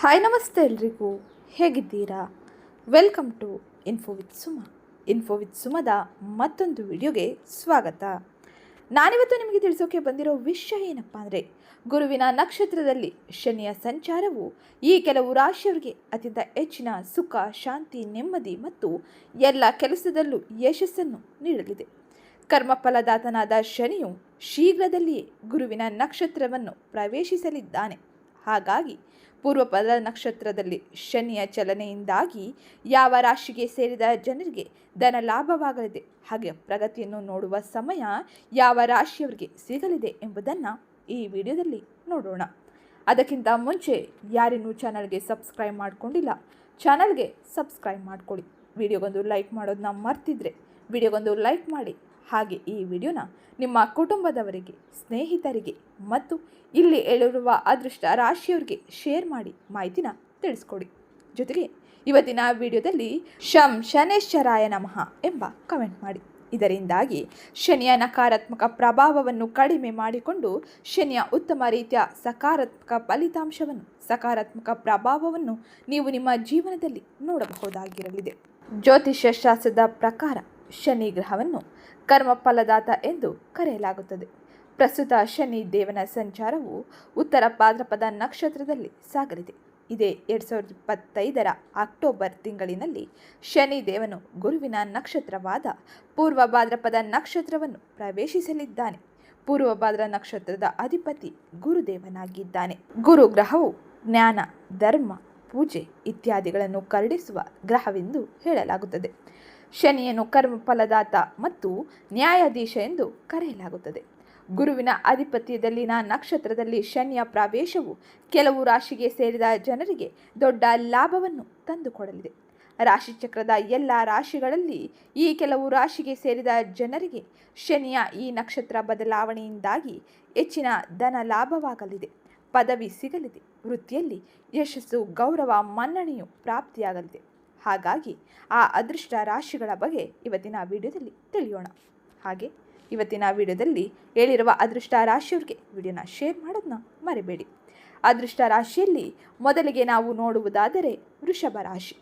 Hi ನಮಸ್ತೆ ಎಲ್ರಿಗೂ. ಹೇಗಿದ್ದೀರಾ? Welcome to info with Suma info with ಸುಮದ ಮತ್ತೊಂದು ವಿಡಿಯೋಗೆ ಸ್ವಾಗತ. ನಾನಿವತ್ತು ನಿಮಗೆ ತಿಳಿಸೋಕೆ ಬಂದಿರೋ ವಿಷಯ ಏನಪ್ಪ ಅಂದರೆ, ಗುರುವಿನ ನಕ್ಷತ್ರದಲ್ಲಿ ಶನಿಯ ಸಂಚಾರವು ಈ ಕೆಲವು ರಾಶಿಯವರಿಗೆ ಅತ್ಯಂತ ಹೆಚ್ಚಿನ ಸುಖ, ಶಾಂತಿ, ನೆಮ್ಮದಿ ಮತ್ತು ಎಲ್ಲ ಕೆಲಸದಲ್ಲೂ ಯಶಸ್ಸನ್ನು ನೀಡಲಿದೆ. ಕರ್ಮಫಲದಾತನಾದ ಶನಿಯು ಶೀಘ್ರದಲ್ಲಿಯೇ ಗುರುವಿನ ನಕ್ಷತ್ರವನ್ನು ಪ್ರವೇಶಿಸಲಿದ್ದಾನೆ. ಹಾಗಾಗಿ ಪೂರ್ವಪದ ನಕ್ಷತ್ರದಲ್ಲಿ ಶನಿಯ ಚಲನೆಯಿಂದಾಗಿ ಯಾವ ರಾಶಿಗೆ ಸೇರಿದ ಜನರಿಗೆ ಧನ ಲಾಭವಾಗಲಿದೆ? ಹಾಗೆ ಪ್ರಗತಿಯನ್ನು ನೋಡುವ ಸಮಯ ಯಾವ ರಾಶಿಯವರಿಗೆ ಸಿಗಲಿದೆ ಎಂಬುದನ್ನು ಈ ವಿಡಿಯೋದಲ್ಲಿ ನೋಡೋಣ. ಅದಕ್ಕಿಂತ ಮುಂಚೆ ಯಾರಿನ್ನೂ ಚಾನಲ್ಗೆ ಸಬ್ಸ್ಕ್ರೈಬ್ ಮಾಡಿಕೊಂಡಿಲ್ಲ, ಚಾನಲ್ಗೆ ಸಬ್ಸ್ಕ್ರೈಬ್ ಮಾಡಿಕೊಳ್ಳಿ. ವಿಡಿಯೋಗೊಂದು ಲೈಕ್ ಮಾಡೋದನ್ನ ಮರ್ತಿದ್ರೆ ವಿಡಿಯೋಗೊಂದು ಲೈಕ್ ಮಾಡಿ. ಹಾಗೆ ಈ ವಿಡಿಯೋನ ನಿಮ್ಮ ಕುಟುಂಬದವರಿಗೆ, ಸ್ನೇಹಿತರಿಗೆ ಮತ್ತು ಇಲ್ಲಿ ಹೇಳಿರುವ ಅದೃಷ್ಟ ರಾಶಿಯವರಿಗೆ ಶೇರ್ ಮಾಡಿ ಮಾಹಿತಿನ ತಿಳಿಸ್ಕೊಡಿ. ಜೊತೆಗೆ ಇವತ್ತಿನ ವಿಡಿಯೋದಲ್ಲಿ ಶಂ ಶನೇಶ್ವರಾಯ ನಮಃ ಎಂಬ ಕಮೆಂಟ್ ಮಾಡಿ. ಇದರಿಂದಾಗಿ ಶನಿಯ ನಕಾರಾತ್ಮಕ ಪ್ರಭಾವವನ್ನು ಕಡಿಮೆ ಮಾಡಿಕೊಂಡು ಶನಿಯ ಉತ್ತಮ ರೀತಿಯ ಸಕಾರಾತ್ಮಕ ಫಲಿತಾಂಶವನ್ನು, ಸಕಾರಾತ್ಮಕ ಪ್ರಭಾವವನ್ನು ನೀವು ನಿಮ್ಮ ಜೀವನದಲ್ಲಿ ನೋಡಬಹುದಾಗಿರಲಿದೆ. ಜ್ಯೋತಿಷ್ಯ ಶಾಸ್ತ್ರದ ಪ್ರಕಾರ ಶನಿ ಗ್ರಹವನ್ನು ಕರ್ಮಫಲದಾತ ಎಂದು ಕರೆಯಲಾಗುತ್ತದೆ. ಪ್ರಸ್ತುತ ಶನಿ ದೇವನ ಸಂಚಾರವು ಉತ್ತರ ಭಾದ್ರಪದ ನಕ್ಷತ್ರದಲ್ಲಿ ಸಾಗಲಿದೆ. ಇದೇ ಎರಡು ಸಾವಿರದ ಇಪ್ಪತ್ತೈದರ ಅಕ್ಟೋಬರ್ ತಿಂಗಳಿನಲ್ಲಿ ಶನಿ ದೇವನು ಗುರುವಿನ ನಕ್ಷತ್ರವಾದ ಪೂರ್ವ ಭಾದ್ರಪದ ನಕ್ಷತ್ರವನ್ನು ಪ್ರವೇಶಿಸಲಿದ್ದಾನೆ. ಪೂರ್ವ ಭಾದ್ರ ನಕ್ಷತ್ರದ ಅಧಿಪತಿ ಗುರುದೇವನಾಗಿದ್ದಾನೆ. ಗುರು ಗ್ರಹವು ಜ್ಞಾನ, ಧರ್ಮ, ಪೂಜೆ ಇತ್ಯಾದಿಗಳನ್ನು ಕರಡಿಸುವ ಗ್ರಹವೆಂದು ಹೇಳಲಾಗುತ್ತದೆ. ಶನಿಯನ್ನು ಕರ್ಮಫಲದಾತ ಮತ್ತು ನ್ಯಾಯಾಧೀಶ ಎಂದು ಕರೆಯಲಾಗುತ್ತದೆ. ಗುರುವಿನ ಆಧಿಪತ್ಯದಲ್ಲಿನ ನಕ್ಷತ್ರದಲ್ಲಿ ಶನಿಯ ಪ್ರವೇಶವು ಕೆಲವು ರಾಶಿಗೆ ಸೇರಿದ ಜನರಿಗೆ ದೊಡ್ಡ ಲಾಭವನ್ನು ತಂದುಕೊಡಲಿದೆ. ರಾಶಿಚಕ್ರದ ಎಲ್ಲ ರಾಶಿಗಳಲ್ಲಿ ಈ ಕೆಲವು ರಾಶಿಗೆ ಸೇರಿದ ಜನರಿಗೆ ಶನಿಯ ಈ ನಕ್ಷತ್ರ ಬದಲಾವಣೆಯಿಂದಾಗಿ ಹೆಚ್ಚಿನ ಧನ ಲಾಭವಾಗಲಿದೆ. ಪದವಿ ಸಿಗಲಿದೆ. ವೃತ್ತಿಯಲ್ಲಿ ಯಶಸ್ಸು, ಗೌರವ, ಮನ್ನಣೆಯು ಪ್ರಾಪ್ತಿಯಾಗಲಿದೆ. ಹಾಗಾಗಿ ಆ ಅದೃಷ್ಟ ರಾಶಿಗಳ ಬಗ್ಗೆ ಇವತ್ತಿನ ವಿಡಿಯೋದಲ್ಲಿ ತಿಳಿಯೋಣ. ಹಾಗೆ ಇವತ್ತಿನ ವಿಡಿಯೋದಲ್ಲಿ ಹೇಳಿರುವ ಅದೃಷ್ಟ ರಾಶಿಯವ್ರಿಗೆ ವಿಡಿಯೋನ ಶೇರ್ ಮಾಡೋದನ್ನ ಮರಿಬೇಡಿ. ಅದೃಷ್ಟ ರಾಶಿಯಲ್ಲಿ ಮೊದಲಿಗೆ ನಾವು ನೋಡುವುದಾದರೆ ವೃಷಭ ರಾಶಿ.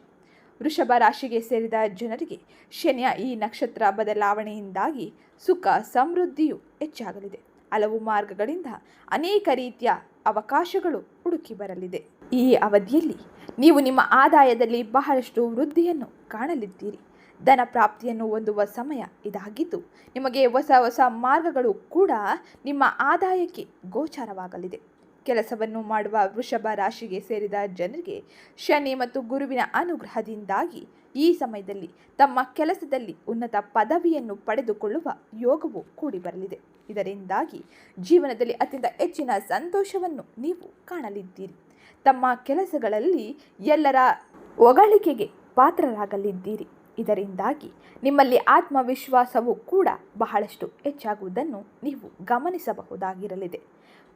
ವೃಷಭ ರಾಶಿಗೆ ಸೇರಿದ ಜನರಿಗೆ ಶನಿಯ ಈ ನಕ್ಷತ್ರ ಬದಲಾವಣೆಯಿಂದಾಗಿ ಸುಖ, ಸಮೃದ್ಧಿಯು ಹೆಚ್ಚಾಗಲಿದೆ. ಹಲವು ಮಾರ್ಗಗಳಿಂದ ಅನೇಕ ರೀತಿಯ ಅವಕಾಶಗಳು ಹುಡುಕಿ ಬರಲಿದೆ. ಈ ಅವಧಿಯಲ್ಲಿ ನೀವು ನಿಮ್ಮ ಆದಾಯದಲ್ಲಿ ಬಹಳಷ್ಟು ವೃದ್ಧಿಯನ್ನು ಕಾಣಲಿದ್ದೀರಿ. ಧನ ಪ್ರಾಪ್ತಿಯನ್ನು ಹೊಂದುವ ಸಮಯ ಇದಾಗಿದ್ದು, ನಿಮಗೆ ಹೊಸ ಹೊಸ ಮಾರ್ಗಗಳು ಕೂಡ ನಿಮ್ಮ ಆದಾಯಕ್ಕೆ ಗೋಚಾರವಾಗಲಿದೆ. ಕೆಲಸವನ್ನು ಮಾಡುವ ವೃಷಭ ರಾಶಿಗೆ ಸೇರಿದ ಜನರಿಗೆ ಶನಿ ಮತ್ತು ಗುರುವಿನ ಅನುಗ್ರಹದಿಂದಾಗಿ ಈ ಸಮಯದಲ್ಲಿ ತಮ್ಮ ಕೆಲಸದಲ್ಲಿ ಉನ್ನತ ಪದವಿಯನ್ನು ಪಡೆದುಕೊಳ್ಳುವ ಯೋಗವು ಕೂಡಿ ಬರಲಿದೆ ಇದರಿಂದಾಗಿ ಜೀವನದಲ್ಲಿ ಅತ್ಯಂತ ಹೆಚ್ಚಿನ ಸಂತೋಷವನ್ನು ನೀವು ಕಾಣಲಿದ್ದೀರಿ. ತಮ್ಮ ಕೆಲಸಗಳಲ್ಲಿ ಎಲ್ಲರ ಹೊಗಳಿಕೆಗೆ ಪಾತ್ರರಾಗಲಿದ್ದೀರಿ. ಇದರಿಂದಾಗಿ ನಿಮ್ಮಲ್ಲಿ ಆತ್ಮವಿಶ್ವಾಸವು ಕೂಡ ಬಹಳಷ್ಟು ಹೆಚ್ಚಾಗುವುದನ್ನು ನೀವು ಗಮನಿಸಬಹುದಾಗಿರಲಿದೆ.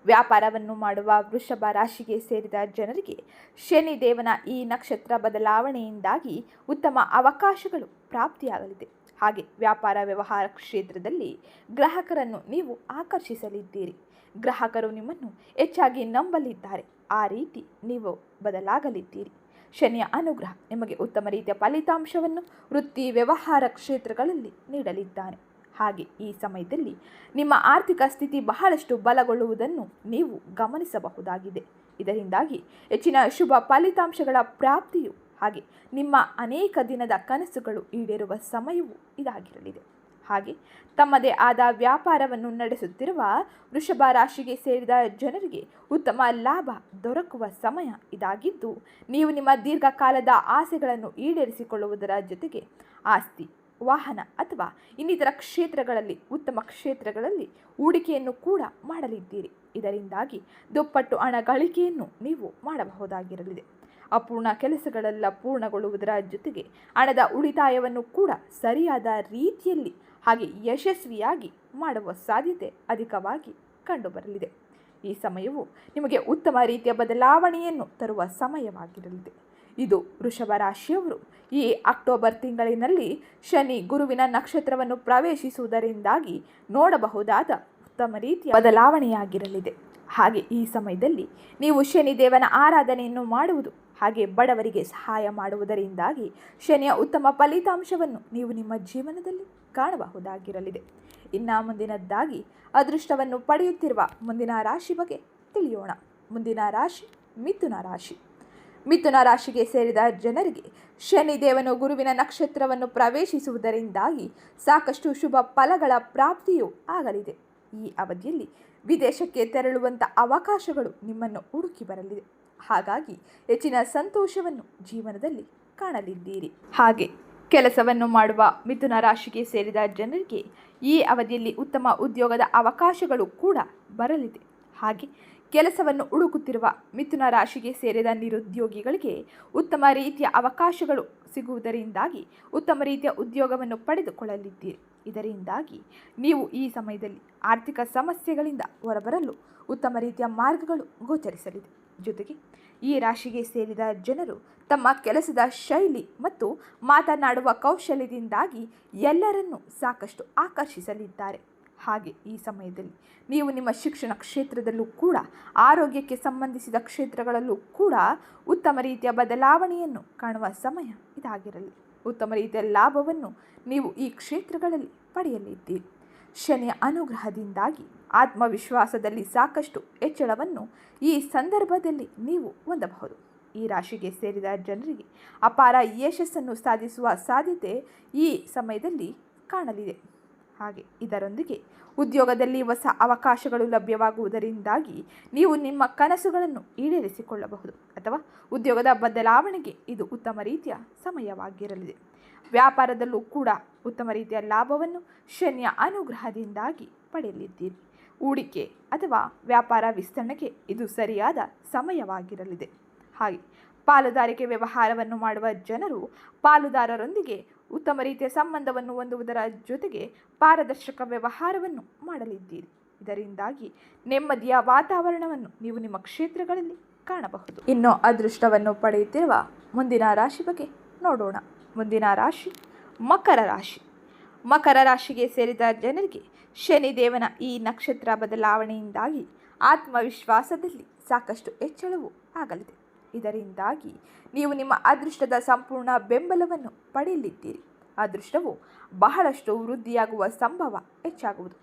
ವ್ಯಾಪಾರವನ್ನು ಮಾಡುವ ವೃಷಭ ರಾಶಿಗೆ ಸೇರಿದ ಜನರಿಗೆ ಶನಿ ದೇವನ ಈ ನಕ್ಷತ್ರ ಬದಲಾವಣೆಯಿಂದಾಗಿ ಉತ್ತಮ ಅವಕಾಶಗಳು ಪ್ರಾಪ್ತಿಯಾಗಲಿದೆ. ಹಾಗೆ ವ್ಯಾಪಾರ, ವ್ಯವಹಾರ ಕ್ಷೇತ್ರದಲ್ಲಿ ಗ್ರಾಹಕರನ್ನು ನೀವು ಆಕರ್ಷಿಸಲಿದ್ದೀರಿ. ಗ್ರಾಹಕರು ನಿಮ್ಮನ್ನು ಹೆಚ್ಚಾಗಿ ನಂಬಲಿದ್ದಾರೆ. ಆ ರೀತಿ ನೀವು ಬದಲಾಗಲಿದ್ದೀರಿ. ಶನಿಯ ಅನುಗ್ರಹ ನಿಮಗೆ ಉತ್ತಮ ರೀತಿಯ ಫಲಿತಾಂಶವನ್ನು ವೃತ್ತಿ, ವ್ಯವಹಾರ ಕ್ಷೇತ್ರಗಳಲ್ಲಿ ನೀಡಲಿದ್ದಾನೆ. ಹಾಗೆ ಈ ಸಮಯದಲ್ಲಿ ನಿಮ್ಮ ಆರ್ಥಿಕ ಸ್ಥಿತಿ ಬಹಳಷ್ಟು ಬಲಗೊಳ್ಳುವುದನ್ನು ನೀವು ಗಮನಿಸಬಹುದಾಗಿದೆ. ಇದರಿಂದಾಗಿ ಹೆಚ್ಚಿನ ಶುಭ ಫಲಿತಾಂಶಗಳ ಪ್ರಾಪ್ತಿಯು ಹಾಗೆ ನಿಮ್ಮ ಅನೇಕ ದಿನದ ಕನಸುಗಳು ಈಡೇರುವ ಸಮಯವೂ ಇದಾಗಿರಲಿದೆ. ಹಾಗೆ ತಮ್ಮದೇ ಆದ ವ್ಯಾಪಾರವನ್ನು ನಡೆಸುತ್ತಿರುವ ವೃಷಭ ರಾಶಿಗೆ ಸೇರಿದ ಜನರಿಗೆ ಉತ್ತಮ ಲಾಭ ದೊರಕುವ ಸಮಯ ಇದಾಗಿದ್ದು, ನೀವು ನಿಮ್ಮ ದೀರ್ಘಕಾಲದ ಆಸೆಗಳನ್ನು ಈಡೇರಿಸಿಕೊಳ್ಳುವುದರ ಜೊತೆಗೆ ಆಸ್ತಿ, ವಾಹನ ಅಥವಾ ಇನ್ನಿತರ ಕ್ಷೇತ್ರಗಳಲ್ಲಿ, ಉತ್ತಮ ಕ್ಷೇತ್ರಗಳಲ್ಲಿ ಹೂಡಿಕೆಯನ್ನು ಕೂಡ ಮಾಡಲಿದ್ದೀರಿ. ಇದರಿಂದಾಗಿ ದುಪ್ಪಟ್ಟು ಹಣ ಗಳಿಕೆಯನ್ನು ನೀವು ಮಾಡಬಹುದಾಗಿರಲಿದೆ. ಅಪೂರ್ಣ ಕೆಲಸಗಳೆಲ್ಲ ಪೂರ್ಣಗೊಳ್ಳುವುದರ ಜೊತೆಗೆ ಹಣದ ಉಳಿತಾಯವನ್ನು ಕೂಡ ಸರಿಯಾದ ರೀತಿಯಲ್ಲಿ ಹಾಗೆ ಯಶಸ್ವಿಯಾಗಿ ಮಾಡುವ ಸಾಧ್ಯತೆ ಅಧಿಕವಾಗಿ ಕಂಡುಬರಲಿದೆ. ಈ ಸಮಯವು ನಿಮಗೆ ಉತ್ತಮ ರೀತಿಯ ಬದಲಾವಣೆಯನ್ನು ತರುವ ಸಮಯವಾಗಿರಲಿದೆ. ಇದು ವೃಷಭ ರಾಶಿಯವರು ಈ ಅಕ್ಟೋಬರ್ ತಿಂಗಳಿನಲ್ಲಿ ಶನಿ ಗುರುವಿನ ನಕ್ಷತ್ರವನ್ನು ಪ್ರವೇಶಿಸುವುದರಿಂದಾಗಿ ನೋಡಬಹುದಾದ ಉತ್ತಮ ರೀತಿಯ ಬದಲಾವಣೆಯಾಗಿರಲಿದೆ. ಹಾಗೆ ಈ ಸಮಯದಲ್ಲಿ ನೀವು ಶನಿದೇವನ ಆರಾಧನೆಯನ್ನು ಮಾಡುವುದು ಹಾಗೆ ಬಡವರಿಗೆ ಸಹಾಯ ಮಾಡುವುದರಿಂದಾಗಿ ಶನಿಯ ಉತ್ತಮ ಫಲಿತಾಂಶವನ್ನು ನೀವು ನಿಮ್ಮ ಜೀವನದಲ್ಲಿ ಕಾಣಬಹುದಾಗಿರಲಿದೆ. ಇನ್ನು ಮುಂದಿನದ್ದಾಗಿ ಅದೃಷ್ಟವನ್ನು ಪಡೆಯುತ್ತಿರುವ ಮುಂದಿನ ರಾಶಿ ಬಗ್ಗೆ ತಿಳಿಯೋಣ. ಮುಂದಿನ ರಾಶಿ ಮಿಥುನ ರಾಶಿ. ಮಿಥುನ ರಾಶಿಗೆ ಸೇರಿದ ಜನರಿಗೆ ಶನಿದೇವನು ಗುರುವಿನ ನಕ್ಷತ್ರವನ್ನು ಪ್ರವೇಶಿಸುವುದರಿಂದಾಗಿ ಸಾಕಷ್ಟು ಶುಭ ಫಲಗಳ ಪ್ರಾಪ್ತಿಯೂ ಆಗಲಿದೆ. ಈ ಅವಧಿಯಲ್ಲಿ ವಿದೇಶಕ್ಕೆ ತೆರಳುವಂಥ ಅವಕಾಶಗಳು ನಿಮ್ಮನ್ನು ಹುಡುಕಿ ಬರಲಿದೆ. ಹಾಗಾಗಿ ಹೆಚ್ಚಿನ ಸಂತೋಷವನ್ನು ಜೀವನದಲ್ಲಿ ಕಾಣಲಿದ್ದೀರಿ. ಹಾಗೆ ಕೆಲಸವನ್ನು ಮಾಡುವ ಮಿಥುನ ರಾಶಿಗೆ ಸೇರಿದ ಜನರಿಗೆ ಈ ಅವಧಿಯಲ್ಲಿ ಉತ್ತಮ ಉದ್ಯೋಗದ ಅವಕಾಶಗಳು ಕೂಡ ಬರಲಿದೆ. ಹಾಗೆ ಕೆಲಸವನ್ನು ಹುಡುಕುತ್ತಿರುವ ಮಿಥುನ ರಾಶಿಗೆ ಸೇರಿದ ನಿರುದ್ಯೋಗಿಗಳಿಗೆ ಉತ್ತಮ ರೀತಿಯ ಅವಕಾಶಗಳು ಸಿಗುವುದರಿಂದಾಗಿ ಉತ್ತಮ ರೀತಿಯ ಉದ್ಯೋಗವನ್ನು ಪಡೆದುಕೊಳ್ಳಲಿದ್ದೀರಿ. ಇದರಿಂದಾಗಿ ನೀವು ಈ ಸಮಯದಲ್ಲಿ ಆರ್ಥಿಕ ಸಮಸ್ಯೆಗಳಿಂದ ಹೊರಬರಲು ಉತ್ತಮ ರೀತಿಯ ಮಾರ್ಗಗಳು ಗೋಚರಿಸಲಿದೆ. ಜೊತೆಗೆ ಈ ರಾಶಿಗೆ ಸೇರಿದ ಜನರು ತಮ್ಮ ಕೆಲಸದ ಶೈಲಿ ಮತ್ತು ಮಾತನಾಡುವ ಕೌಶಲ್ಯದಿಂದಾಗಿ ಎಲ್ಲರನ್ನೂ ಸಾಕಷ್ಟು ಆಕರ್ಷಿಸಲಿದ್ದಾರೆ. ಹಾಗೆ ಈ ಸಮಯದಲ್ಲಿ ನೀವು ನಿಮ್ಮ ಶಿಕ್ಷಣ ಕ್ಷೇತ್ರದಲ್ಲೂ ಕೂಡ, ಆರೋಗ್ಯಕ್ಕೆ ಸಂಬಂಧಿಸಿದ ಕ್ಷೇತ್ರಗಳಲ್ಲೂ ಕೂಡ ಉತ್ತಮ ರೀತಿಯ ಬದಲಾವಣೆಯನ್ನು ಕಾಣುವ ಸಮಯ ಇದಾಗಿರಲಿ. ಉತ್ತಮ ರೀತಿಯ ಲಾಭವನ್ನು ನೀವು ಈ ಕ್ಷೇತ್ರಗಳಲ್ಲಿ ಪಡೆಯಲಿದ್ದೀರಿ. ಶನಿಯ ಅನುಗ್ರಹದಿಂದಾಗಿ ಆತ್ಮವಿಶ್ವಾಸದಲ್ಲಿ ಸಾಕಷ್ಟು ಹೆಚ್ಚಳವನ್ನು ಈ ಸಂದರ್ಭದಲ್ಲಿ ನೀವು ಹೊಂದಬಹುದು. ಈ ರಾಶಿಗೆ ಸೇರಿದ ಜನರಿಗೆ ಅಪಾರ ಯಶಸ್ಸನ್ನು ಸಾಧಿಸುವ ಸಾಧ್ಯತೆ ಈ ಸಮಯದಲ್ಲಿ ಕಾಣಲಿದೆ. ಹಾಗೆ ಇದರೊಂದಿಗೆ ಉದ್ಯೋಗದಲ್ಲಿ ಹೊಸ ಅವಕಾಶಗಳು ಲಭ್ಯವಾಗುವುದರಿಂದಾಗಿ ನೀವು ನಿಮ್ಮ ಕನಸುಗಳನ್ನು ಈಡೇರಿಸಿಕೊಳ್ಳಬಹುದು ಅಥವಾ ಉದ್ಯೋಗದ ಬದಲಾವಣೆಗೆ ಇದು ಉತ್ತಮ ರೀತಿಯ ಸಮಯವಾಗಿರಲಿದೆ. ವ್ಯಾಪಾರದಲ್ಲೂ ಕೂಡ ಉತ್ತಮ ರೀತಿಯ ಲಾಭವನ್ನು ಶನಿಯ ಅನುಗ್ರಹದಿಂದಾಗಿ ಪಡೆಯಲಿದ್ದೀರಿ. ಹೂಡಿಕೆ ಅಥವಾ ವ್ಯಾಪಾರ ವಿಸ್ತರಣೆಗೆ ಇದು ಸರಿಯಾದ ಸಮಯವಾಗಿರಲಿದೆ. ಹಾಗೆ ಪಾಲುದಾರಿಕೆ ವ್ಯವಹಾರವನ್ನು ಮಾಡುವ ಜನರು ಪಾಲುದಾರರೊಂದಿಗೆ ಉತ್ತಮ ರೀತಿಯ ಸಂಬಂಧವನ್ನು ಹೊಂದುವುದರ ಜೊತೆಗೆ ಪಾರದರ್ಶಕ ವ್ಯವಹಾರವನ್ನು ಮಾಡಲಿದ್ದೀರಿ. ಇದರಿಂದಾಗಿ ನೆಮ್ಮದಿಯ ವಾತಾವರಣವನ್ನು ನೀವು ನಿಮ್ಮ ಕ್ಷೇತ್ರಗಳಲ್ಲಿ ಕಾಣಬಹುದು. ಇನ್ನು ಅದೃಷ್ಟವನ್ನು ಪಡೆಯುತ್ತಿರುವ ಮುಂದಿನ ರಾಶಿ ಬಗ್ಗೆ ನೋಡೋಣ. ಮುಂದಿನ ರಾಶಿ ಮಕರ ರಾಶಿ. ಮಕರ ರಾಶಿಗೆ ಸೇರಿದ ಜನರಿಗೆ ಶನಿದೇವನ ಈ ನಕ್ಷತ್ರ ಬದಲಾವಣೆಯಿಂದಾಗಿ ಆತ್ಮವಿಶ್ವಾಸದಲ್ಲಿ ಸಾಕಷ್ಟು ಹೆಚ್ಚಳವು ಆಗಲಿದೆ. ಇದರಿಂದಾಗಿ ನೀವು ನಿಮ್ಮ ಅದೃಷ್ಟದ ಸಂಪೂರ್ಣ ಬೆಂಬಲವನ್ನು ಪಡೆಯಲಿದ್ದೀರಿ. ಅದೃಷ್ಟವು ಬಹಳಷ್ಟು ವೃದ್ಧಿಯಾಗುವ ಸಂಭವ ಹೆಚ್ಚಾಗುವುದು.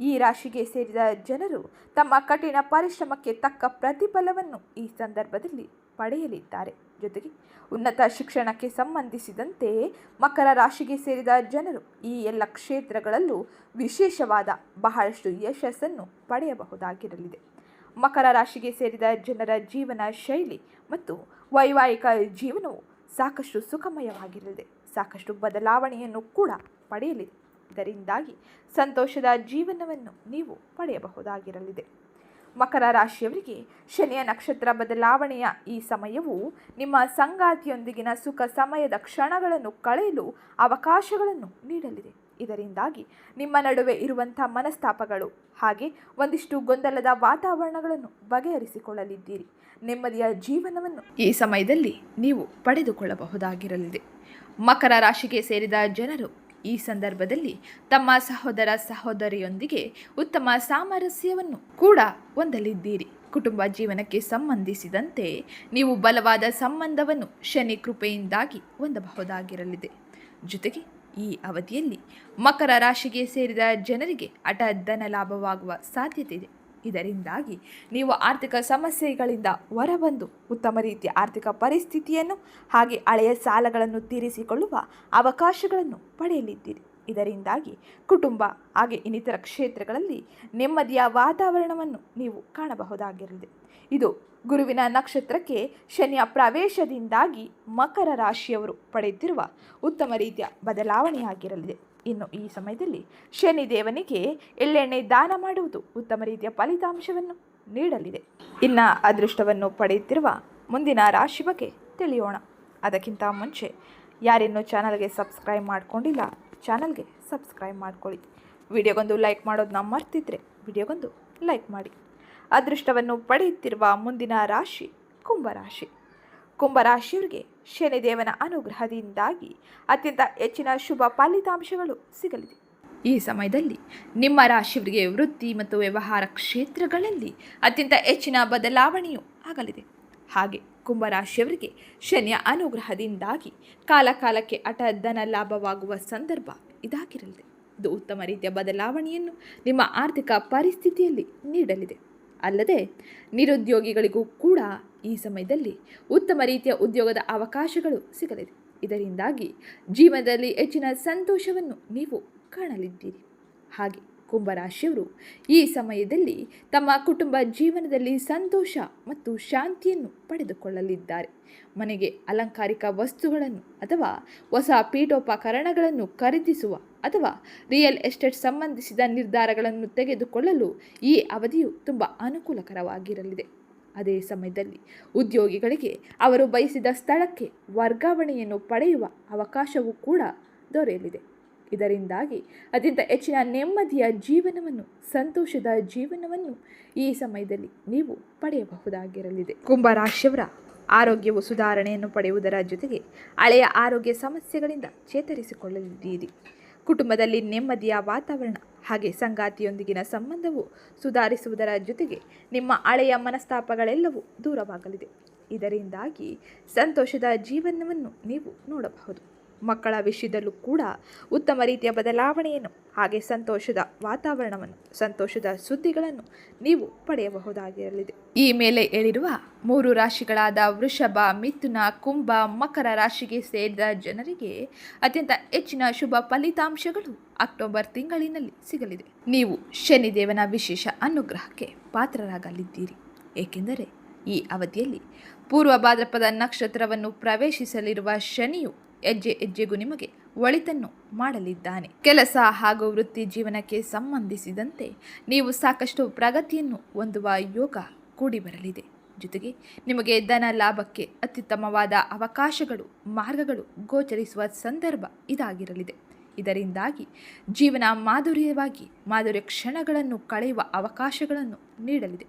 ಈ ರಾಶಿಗೆ ಸೇರಿದ ಜನರು ತಮ್ಮ ಕಠಿಣ ಪರಿಶ್ರಮಕ್ಕೆ ತಕ್ಕ ಪ್ರತಿಫಲವನ್ನು ಈ ಸಂದರ್ಭದಲ್ಲಿ ಪಡೆಯಲಿದ್ದಾರೆ. ಜೊತೆಗೆ ಉನ್ನತ ಶಿಕ್ಷಣಕ್ಕೆ ಸಂಬಂಧಿಸಿದಂತೆ ಮಕರ ರಾಶಿಗೆ ಸೇರಿದ ಜನರು ಈ ಎಲ್ಲ ಕ್ಷೇತ್ರಗಳಲ್ಲೂ ವಿಶೇಷವಾದ ಬಹಳಷ್ಟು ಯಶಸ್ಸನ್ನು ಪಡೆಯಬಹುದಾಗಿರಲಿದೆ. ಮಕರ ರಾಶಿಗೆ ಸೇರಿದ ಜನರ ಜೀವನ ಶೈಲಿ ಮತ್ತು ವೈವಾಹಿಕ ಜೀವನವು ಸಾಕಷ್ಟು ಸುಖಮಯವಾಗಿರಲಿದೆ. ಸಾಕಷ್ಟು ಬದಲಾವಣೆಯನ್ನು ಕೂಡ ಪಡೆಯಲಿದೆ. ಇದರಿಂದಾಗಿ ಸಂತೋಷದ ಜೀವನವನ್ನು ನೀವು ಪಡೆಯಬಹುದಾಗಿರಲಿದೆ. ಮಕರ ರಾಶಿಯವರಿಗೆ ಶನಿಯ ನಕ್ಷತ್ರ ಬದಲಾವಣೆಯ ಈ ಸಮಯವು ನಿಮ್ಮ ಸಂಗಾತಿಯೊಂದಿಗಿನ ಸುಖ ಸಮಯದ ಕ್ಷಣಗಳನ್ನು ಕಳೆಯಲು ಅವಕಾಶಗಳನ್ನು ನೀಡಲಿದೆ. ಇದರಿಂದಾಗಿ ನಿಮ್ಮ ನಡುವೆ ಇರುವಂಥ ಮನಸ್ತಾಪಗಳು ಹಾಗೆ ಒಂದಿಷ್ಟು ಗೊಂದಲದ ವಾತಾವರಣಗಳನ್ನು ಬಗೆಹರಿಸಿಕೊಳ್ಳಲಿದ್ದೀರಿ. ನೆಮ್ಮದಿಯ ಜೀವನವನ್ನು ಈ ಸಮಯದಲ್ಲಿ ನೀವು ಪಡೆದುಕೊಳ್ಳಬಹುದಾಗಿರಲಿದೆ. ಮಕರ ರಾಶಿಗೆ ಸೇರಿದ ಜನರು ಈ ಸಂದರ್ಭದಲ್ಲಿ ತಮ್ಮ ಸಹೋದರ ಸಹೋದರಿಯೊಂದಿಗೆ ಉತ್ತಮ ಸಾಮರಸ್ಯವನ್ನು ಕೂಡ ಹೊಂದಲಿದ್ದೀರಿ. ಕುಟುಂಬ ಜೀವನಕ್ಕೆ ಸಂಬಂಧಿಸಿದಂತೆ ನೀವು ಬಲವಾದ ಸಂಬಂಧವನ್ನು ಶನಿ ಕೃಪೆಯಿಂದಾಗಿ ಹೊಂದಬಹುದಾಗಿರಲಿದೆ. ಜೊತೆಗೆ ಈ ಅವಧಿಯಲ್ಲಿ ಮಕರ ರಾಶಿಗೆ ಸೇರಿದ ಜನರಿಗೆ ಹಠ ಧನ ಲಾಭವಾಗುವ ಸಾಧ್ಯತೆ ಇದೆ. ಇದರಿಂದಾಗಿ ನೀವು ಆರ್ಥಿಕ ಸಮಸ್ಯೆಗಳಿಂದ ಹೊರಬಂದು ಉತ್ತಮ ರೀತಿಯ ಆರ್ಥಿಕ ಪರಿಸ್ಥಿತಿಯನ್ನು ಹಾಗೆ ಹಳೆಯ ಸಾಲಗಳನ್ನು ತೀರಿಸಿಕೊಳ್ಳುವ ಅವಕಾಶಗಳನ್ನು ಪಡೆಯಲಿದ್ದೀರಿ. ಇದರಿಂದಾಗಿ ಕುಟುಂಬ ಹಾಗೆ ಇನ್ನಿತರ ಕ್ಷೇತ್ರಗಳಲ್ಲಿ ನೆಮ್ಮದಿಯ ವಾತಾವರಣವನ್ನು ನೀವು ಕಾಣಬಹುದಾಗಿರಲಿದೆ ಇದು ಗುರುವಿನ ನಕ್ಷತ್ರಕ್ಕೆ ಶನಿಯ ಪ್ರವೇಶದಿಂದಾಗಿ ಮಕರ ರಾಶಿಯವರು ಪಡೆಯುತ್ತಿರುವ ಉತ್ತಮ ರೀತಿಯ ಬದಲಾವಣೆಯಾಗಿರಲಿದೆ ಇನ್ನು ಈ ಸಮಯದಲ್ಲಿ ಶನಿ ದೇವನಿಗೆ ಎಳ್ಳೆಣ್ಣೆ ದಾನ ಮಾಡುವುದು ಉತ್ತಮ ರೀತಿಯ ಫಲಿತಾಂಶವನ್ನು ನೀಡಲಿದೆ. ಇನ್ನು ಅದೃಷ್ಟವನ್ನು ಪಡೆಯುತ್ತಿರುವ ಮುಂದಿನ ರಾಶಿ ಬಗ್ಗೆ ತಿಳಿಯೋಣ. ಅದಕ್ಕಿಂತ ಮುಂಚೆ ಯಾರಿನ್ನೂ ಚಾನಲ್ಗೆ ಸಬ್ಸ್ಕ್ರೈಬ್ ಮಾಡಿಕೊಂಡಿಲ್ಲ, ಚಾನಲ್ಗೆ ಸಬ್ಸ್ಕ್ರೈಬ್ ಮಾಡ್ಕೊಳ್ಳಿ. ವಿಡಿಯೋಗೊಂದು ಲೈಕ್ ಮಾಡೋದನ್ನ ಮರ್ತಿದ್ರೆ ವಿಡಿಯೋಗೊಂದು ಲೈಕ್ ಮಾಡಿ. ಅದೃಷ್ಟವನ್ನು ಪಡೆಯುತ್ತಿರುವ ಮುಂದಿನ ರಾಶಿ ಕುಂಭರಾಶಿ ಕುಂಭರಾಶಿಯವರಿಗೆ ಶನಿದೇವನ ಅನುಗ್ರಹದಿಂದಾಗಿ ಅತ್ಯಂತ ಹೆಚ್ಚಿನ ಶುಭ ಫಲಿತಾಂಶಗಳು ಸಿಗಲಿದೆ. ಈ ಸಮಯದಲ್ಲಿ ನಿಮ್ಮ ರಾಶಿಯವರಿಗೆ ವೃತ್ತಿ ಮತ್ತು ವ್ಯವಹಾರ ಕ್ಷೇತ್ರಗಳಲ್ಲಿ ಅತ್ಯಂತ ಹೆಚ್ಚಿನ ಬದಲಾವಣೆಯು ಆಗಲಿದೆ. ಹಾಗೆ ಕುಂಭರಾಶಿಯವರಿಗೆ ಶನಿಯ ಅನುಗ್ರಹದಿಂದಾಗಿ ಕಾಲಕಾಲಕ್ಕೆ ಹಠ ಧನ ಲಾಭವಾಗುವ ಸಂದರ್ಭ ಇದಾಗಿರಲಿದೆ. ಇದು ಉತ್ತಮ ರೀತಿಯ ಬದಲಾವಣೆಯನ್ನು ನಿಮ್ಮ ಆರ್ಥಿಕ ಪರಿಸ್ಥಿತಿಯಲ್ಲಿ ನೀಡಲಿದೆ. ಅಲ್ಲದೆ ನಿರುದ್ಯೋಗಿಗಳಿಗೂ ಕೂಡ ಈ ಸಮಯದಲ್ಲಿ ಉತ್ತಮ ರೀತಿಯ ಉದ್ಯೋಗದ ಅವಕಾಶಗಳು ಸಿಗಲಿದೆ. ಇದರಿಂದಾಗಿ ಜೀವನದಲ್ಲಿ ಹೆಚ್ಚಿನ ಸಂತೋಷವನ್ನು ನೀವು ಕಾಣಲಿದ್ದೀರಿ. ಹಾಗೆ ಕುಂಭರಾಶಿಯವರು ಈ ಸಮಯದಲ್ಲಿ ತಮ್ಮ ಕುಟುಂಬ ಜೀವನದಲ್ಲಿ ಸಂತೋಷ ಮತ್ತು ಶಾಂತಿಯನ್ನು ಪಡೆದುಕೊಳ್ಳಲಿದ್ದಾರೆ. ಮನೆಗೆ ಅಲಂಕಾರಿಕ ವಸ್ತುಗಳನ್ನು ಅಥವಾ ಹೊಸ ಪೀಠೋಪಕರಣಗಳನ್ನು ಖರೀದಿಸುವ ಅಥವಾ ರಿಯಲ್ ಎಸ್ಟೇಟ್ ಸಂಬಂಧಿಸಿದ ನಿರ್ಧಾರಗಳನ್ನು ತೆಗೆದುಕೊಳ್ಳಲು ಈ ಅವಧಿಯು ತುಂಬ ಅನುಕೂಲಕರವಾಗಿರಲಿದೆ. ಅದೇ ಸಮಯದಲ್ಲಿ ಉದ್ಯೋಗಿಗಳಿಗೆ ಅವರು ಬಯಸಿದ ಸ್ಥಳಕ್ಕೆ ವರ್ಗಾವಣೆಯನ್ನು ಪಡೆಯುವ ಅವಕಾಶವೂ ಕೂಡ ದೊರೆಯಲಿದೆ. ಇದರಿಂದಾಗಿ ಅತ್ಯಂತ ಹೆಚ್ಚಿನ ನೆಮ್ಮದಿಯ ಜೀವನವನ್ನು, ಸಂತೋಷದ ಜೀವನವನ್ನು ಈ ಸಮಯದಲ್ಲಿ ನೀವು ಪಡೆಯಬಹುದಾಗಿರಲಿದೆ. ಕುಂಭರಾಶಿಯವರ ಆರೋಗ್ಯವು ಸುಧಾರಣೆಯನ್ನು ಪಡೆಯುವುದರ ಜೊತೆಗೆ ಹಳೆಯ ಆರೋಗ್ಯ ಸಮಸ್ಯೆಗಳಿಂದ ಚೇತರಿಸಿಕೊಳ್ಳಲಿದ್ದೀರಿ. ಕುಟುಂಬದಲ್ಲಿ ನೆಮ್ಮದಿಯ ವಾತಾವರಣ ಹಾಗೆ ಸಂಗಾತಿಯೊಂದಿಗಿನ ಸಂಬಂಧವು ಸುಧಾರಿಸುವುದರ ಜೊತೆಗೆ ನಿಮ್ಮ ಹಳೆಯ ಮನಸ್ತಾಪಗಳೆಲ್ಲವೂ ದೂರವಾಗಲಿದೆ. ಇದರಿಂದಾಗಿ ಸಂತೋಷದ ಜೀವನವನ್ನು ನೀವು ನೋಡಬಹುದು. ಮಕ್ಕಳ ವಿಷಯದಲ್ಲೂ ಕೂಡ ಉತ್ತಮ ರೀತಿಯ ಬದಲಾವಣೆಯನ್ನು, ಹಾಗೆ ಸಂತೋಷದ ವಾತಾವರಣವನ್ನು, ಸಂತೋಷದ ಸುದ್ದಿಗಳನ್ನು ನೀವು ಪಡೆಯಬಹುದಾಗಿರಲಿದೆ. ಈ ಮೇಲೆ ಹೇಳಿರುವ ಮೂರು ರಾಶಿಗಳಾದ ವೃಷಭ, ಮಿಥುನ, ಕುಂಭ, ಮಕರ ರಾಶಿಗೆ ಸೇರಿದ ಜನರಿಗೆ ಅತ್ಯಂತ ಹೆಚ್ಚಿನ ಶುಭ ಫಲಿತಾಂಶಗಳು ಅಕ್ಟೋಬರ್ ತಿಂಗಳಿನಲ್ಲಿ ಸಿಗಲಿದೆ. ನೀವು ಶನಿದೇವನ ವಿಶೇಷ ಅನುಗ್ರಹಕ್ಕೆ ಪಾತ್ರರಾಗಲಿದ್ದೀರಿ. ಏಕೆಂದರೆ ಈ ಅವಧಿಯಲ್ಲಿ ಪೂರ್ವ ಭಾದ್ರಪದ ನಕ್ಷತ್ರವನ್ನು ಪ್ರವೇಶಿಸಲಿರುವ ಶನಿಯು ಹೆಜ್ಜೆ ಹೆಜ್ಜೆಗೂ ನಿಮಗೆ ಒಳಿತನ್ನು ಮಾಡಲಿದ್ದಾನೆ. ಕೆಲಸ ಹಾಗೂ ವೃತ್ತಿ ಜೀವನಕ್ಕೆ ಸಂಬಂಧಿಸಿದಂತೆ ನೀವು ಸಾಕಷ್ಟು ಪ್ರಗತಿಯನ್ನು ಹೊಂದುವ ಯೋಗ ಕೂಡಿ ಬರಲಿದೆ ಜೊತೆಗೆ ನಿಮಗೆ ಧನ ಲಾಭಕ್ಕೆ ಅತ್ಯುತ್ತಮವಾದ ಅವಕಾಶಗಳು, ಮಾರ್ಗಗಳು ಗೋಚರಿಸುವ ಸಂದರ್ಭ ಇದಾಗಿರಲಿದೆ. ಇದರಿಂದಾಗಿ ಜೀವನ ಮಾಧುರ್ಯವಾಗಿ ಮಾಧುರ್ಯ ಕ್ಷಣಗಳನ್ನು ಕಳೆಯುವ ಅವಕಾಶಗಳನ್ನು ನೀಡಲಿದೆ.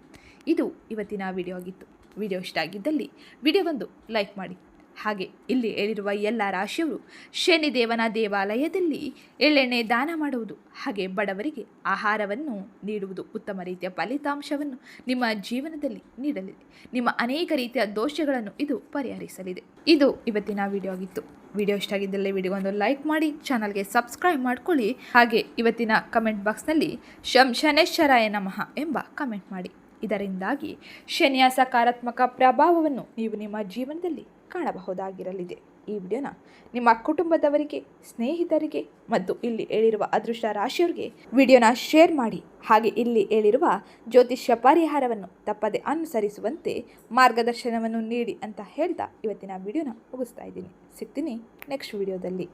ಇದು ಇವತ್ತಿನ ವಿಡಿಯೋ ಆಗಿತ್ತು. ವಿಡಿಯೋ ಇಷ್ಟ ಆಗಿದ್ದಲ್ಲಿ ವಿಡಿಯೋಗೊಂದು ಲೈಕ್ ಮಾಡಿ. ಹಾಗೆ ಇಲ್ಲಿ ಹೇಳಿರುವ ಎಲ್ಲ ರಾಶಿಯವರು ಶನಿದೇವನ ದೇವಾಲಯದಲ್ಲಿ ಎಳ್ಳೆಣ್ಣೆ ದಾನ ಮಾಡುವುದು. ಹಾಗೆ ಬಡವರಿಗೆ ಆಹಾರವನ್ನು ನೀಡುವುದು ಉತ್ತಮ ರೀತಿಯ ಫಲಿತಾಂಶವನ್ನು ನಿಮ್ಮ ಜೀವನದಲ್ಲಿ ನೀಡಲಿದೆ. ನಿಮ್ಮ ಅನೇಕ ರೀತಿಯ ದೋಷಗಳನ್ನು ಇದು ಪರಿಹರಿಸಲಿದೆ. ಇದು ಇವತ್ತಿನ ವಿಡಿಯೋ ಆಗಿತ್ತು. ವಿಡಿಯೋ ಇಷ್ಟ ಆಗಿದ್ದಲ್ಲಿ ವಿಡಿಯೋಗೊಂದು ಲೈಕ್ ಮಾಡಿ ಚಾನಲ್ಗೆ ಸಬ್ಸ್ಕ್ರೈಬ್ ಮಾಡ್ಕೊಳ್ಳಿ. ಹಾಗೆ ಇವತ್ತಿನ ಕಮೆಂಟ್ ಬಾಕ್ಸ್ನಲ್ಲಿ ಶಂ ಶನೇಶ್ವರಾಯ ನಮಃ ಎಂಬ ಕಮೆಂಟ್ ಮಾಡಿ. ಇದರಿಂದಾಗಿ ಶನಿಯ ಸಕಾರಾತ್ಮಕ ಪ್ರಭಾವವನ್ನು ನೀವು ನಿಮ್ಮ ಜೀವನದಲ್ಲಿ ಕಾಣಬಹುದಾಗಿರಲಿದೆ. ಈ ವಿಡಿಯೋನ ನಿಮ್ಮ ಕುಟುಂಬದವರಿಗೆ, ಸ್ನೇಹಿತರಿಗೆ ಮತ್ತು ಇಲ್ಲಿ ಹೇಳಿರುವ ಅದೃಷ್ಟ ರಾಶಿಯವರಿಗೆ ವಿಡಿಯೋನ ಶೇರ್ ಮಾಡಿ. ಹಾಗೆ ಇಲ್ಲಿ ಹೇಳಿರುವ ಜ್ಯೋತಿಷ್ಯ ಪರಿಹಾರವನ್ನು ತಪ್ಪದೆ ಅನುಸರಿಸುವಂತೆ ಮಾರ್ಗದರ್ಶನವನ್ನು ನೀಡಿ ಅಂತ ಹೇಳ್ತಾ ಇವತ್ತಿನ ವಿಡಿಯೋನ ಮುಗಿಸ್ತಾ ಇದ್ದೀನಿ. ಸಿಗ್ತೀನಿ ನೆಕ್ಸ್ಟ್ ವಿಡಿಯೋದಲ್ಲಿ.